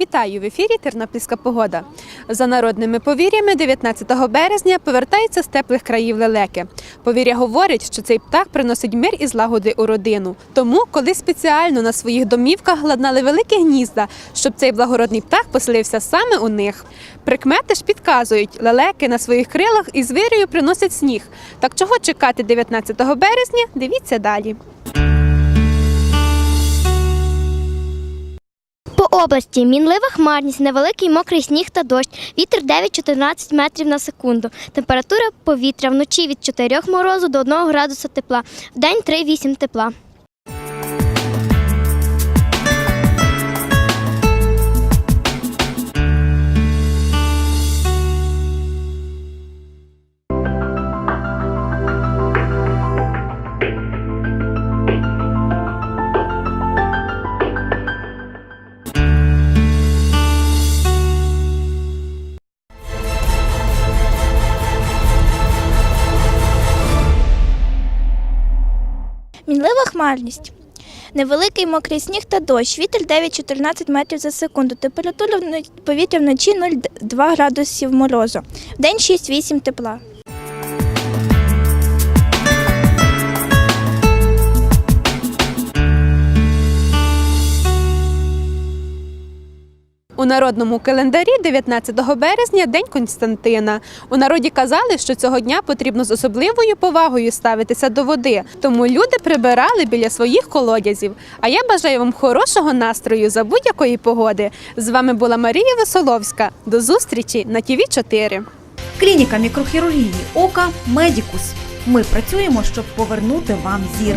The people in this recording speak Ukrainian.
Вітаю в ефірі Тернопільська погода. За народними повір'ями, 19 березня повертаються з теплих країв лелеки. Повір'я говорить, що цей птах приносить мир і злагоди у родину. Тому, коли спеціально на своїх домівках ладнали великі гнізда, щоб цей благородний птах поселився саме у них. Прикмети ж підказують, лелеки на своїх крилах із вирію приносять сніг. Так чого чекати 19 березня? Дивіться далі. Області мінлива хмарність, невеликий мокрий сніг та дощ, вітер 9-14 метрів на секунду. Температура повітря вночі від 4 морозу до 1 градуса тепла, вдень 3-8 тепла. Мінлива хмарність. Невеликий мокрий сніг та дощ. Вітер 9-14 метрів за секунду. Температура повітря вночі 0,2 градусів морозу. Вдень 6-8 тепла. У народному календарі 19 березня День Константина. У народі казали, що цього дня потрібно з особливою повагою ставитися до води, тому люди прибирали біля своїх колодязів. А я бажаю вам хорошого настрою за будь-якої погоди. З вами була Марія Весоловська. До зустрічі на ТІВІ 4 Клініка мікрохірургії ока Медікус. Ми працюємо, щоб повернути вам зір.